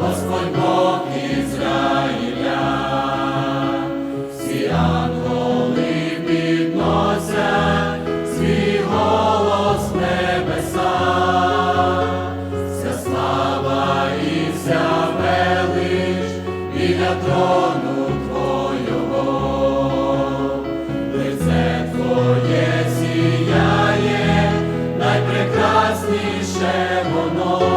Господь Бог Ізраїля, всі ангели підносять свій голос небеса, вся і вся біля трону Твого, лице Твоє сіяє найпрекрасніше воно.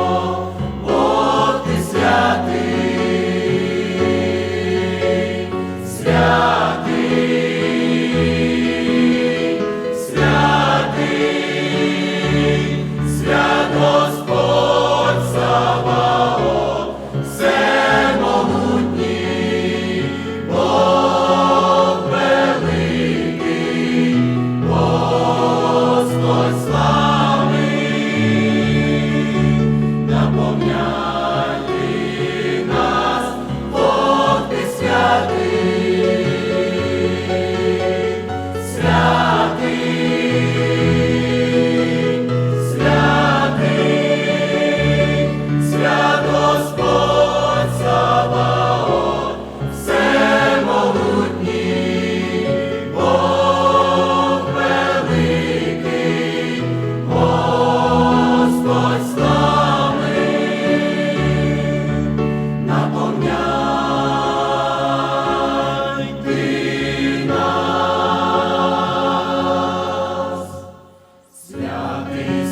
Amen.